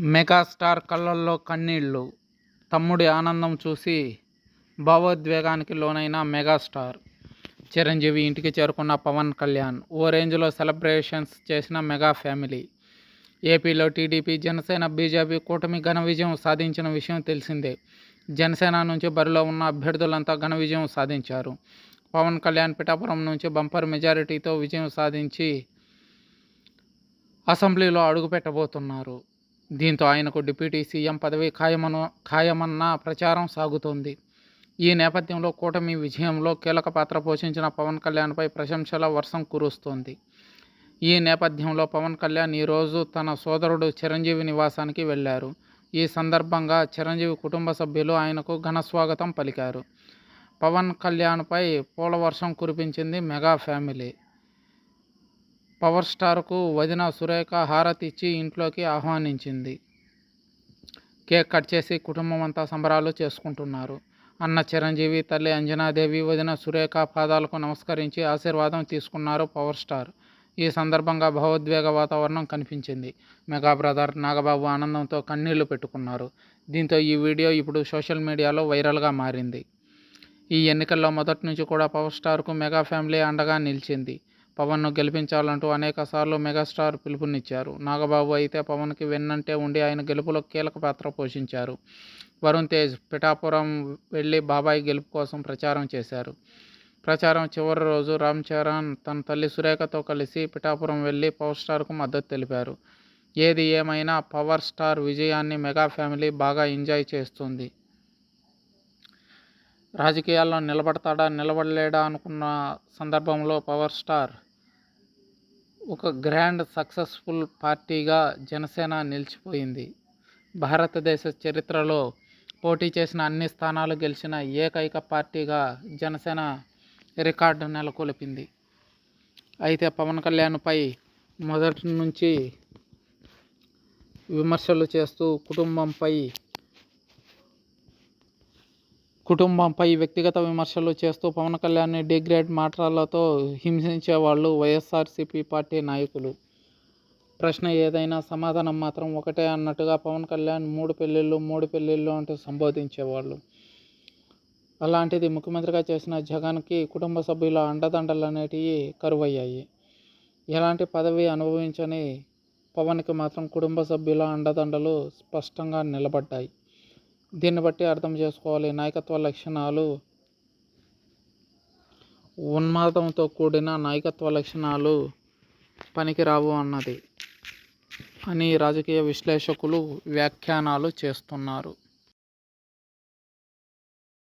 Megastar కళ్ళల్లో కన్నీళ్ళు తమ్ముడి ఆనందం చూసి భావోద్వేగానికి లోనైన మెగాస్టార్. చిరంజీవి ఇంటికి చేరుకున్న పవన్ కళ్యాణ్. ఓ రేంజ్లో సెలబ్రేషన్స్ చేసిన మెగా ఫ్యామిలీ. ఏపీలో టీడీపీ జనసేన బీజేపీ కూటమి ఘన విజయం సాధించిన విషయం తెలిసిందే. జనసేన నుంచి బరిలో ఉన్న అభ్యర్థులంతా ఘన విజయం సాధించారు. పవన్ కళ్యాణ్ పిఠాపురం నుంచి బంపర్ మెజారిటీతో విజయం సాధించి అసెంబ్లీలో అడుగుపెట్టబోతున్నారు. దీంతో ఆయనకు డిప్యూటీ సీఎం పదవి ఖాయమను ఖాయమన్న ప్రచారం సాగుతోంది. ఈ నేపథ్యంలో కూటమి విజయంలో కీలక పాత్ర పోషించిన పవన్ కళ్యాణ్పై ప్రశంసల వర్షం కురుస్తోంది. ఈ నేపథ్యంలో పవన్ కళ్యాణ్ ఈరోజు తన సోదరుడు చిరంజీవి నివాసానికి వెళ్ళారు. ఈ సందర్భంగా చిరంజీవి కుటుంబ సభ్యులు ఆయనకు ఘన స్వాగతం పలికారు. పవన్ కళ్యాణ్పై పూలవర్షం కురిపించింది మెగా ఫ్యామిలీ. పవర్ స్టార్కు వదిన సురేఖ హారతి ఇచ్చి ఇంట్లోకి ఆహ్వానించింది. కేక్ కట్ చేసి కుటుంబం అంతా సంబరాలు చేసుకుంటున్నారు. అన్న చిరంజీవి తల్లి అంజనాదేవి వదిన సురేఖ పాదాలకు నమస్కరించి ఆశీర్వాదం తీసుకున్నారు పవర్ స్టార్. ఈ సందర్భంగా భావోద్వేగ వాతావరణం కనిపించింది. మెగా బ్రదర్ నాగబాబు ఆనందంతో కన్నీళ్ళు పెట్టుకున్నారు. దీంతో ఈ వీడియో ఇప్పుడు సోషల్ మీడియాలో వైరల్గా మారింది. ఈ ఎన్నికల్లో మొదటి నుంచి కూడా పవర్ స్టార్కు మెగా ఫ్యామిలీ అండగా నిలిచింది. పవన్ను గెలిపించాలంటూ అనేక సార్లు మెగాస్టార్ పిలుపునిచ్చారు. నాగబాబు అయితే పవన్కి వెన్నంటే ఉండి ఆయన గెలుపులో కీలక పాత్ర పోషించారు. వరుణ్ తేజ్ పిఠాపురం వెళ్ళి బాబాయ్ గెలుపు కోసం ప్రచారం చేశారు. ప్రచారం చివరి రోజు రామ్ చరణ్ తన తల్లి సురేఖతో కలిసి పిఠాపురం వెళ్ళి పవర్ స్టార్కు మద్దతు తెలిపారు. ఏది ఏమైనా పవర్ స్టార్ విజయాన్ని మెగా ఫ్యామిలీ బాగా ఎంజాయ్ చేస్తుంది. రాజకీయాల్లో నిలబడతాడా నిలబడలేడా అనుకున్న సందర్భంలో పవర్ స్టార్ ఒక గ్రాండ్ సక్సెస్ఫుల్ పార్టీగా జనసేన నిలిచిపోయింది. భారతదేశ చరిత్రలో పోటీ చేసిన అన్ని స్థానాలు గెలిచిన ఏకైక పార్టీగా జనసేన రికార్డు నెలకొల్పింది. అయితే పవన్ కళ్యాణ్పై మొదటి నుంచి విమర్శలు చేస్తూ కుటుంబంపై కుటుంబంపై వ్యక్తిగత విమర్శలు చేస్తూ పవన్ కళ్యాణ్ని డిగ్రేడ్ మాటలతో హింసించే వాళ్ళు వైఎస్ఆర్సీపీ పార్టీ నాయకులు. ప్రశ్న ఏదైనా సమాధానం మాత్రం ఒకటే అన్నట్టుగా పవన్ కళ్యాణ్ మూడు పెళ్ళిళ్ళు మూడు పెళ్ళిళ్ళు అంటూ సంబోధించేవాళ్ళు అలాంటిది ముఖ్యమంత్రిగా చేసిన జగన్కి కుటుంబ సభ్యుల అండదండలు అనేటివి కరువయ్యాయి. ఎలాంటి పదవి అనుభవించని పవన్కి మాత్రం కుటుంబ సభ్యుల అండదండలు స్పష్టంగా నిలబడ్డాయి. దీన్ని బట్టి అర్థం చేసుకోవాలి. నాయకత్వ లక్షణాలు. ఉన్మాదంతో కూడిన నాయకత్వ లక్షణాలు పనికిరావు అన్నది అని రాజకీయ విశ్లేషకులు వ్యాఖ్యానాలు చేస్తున్నారు.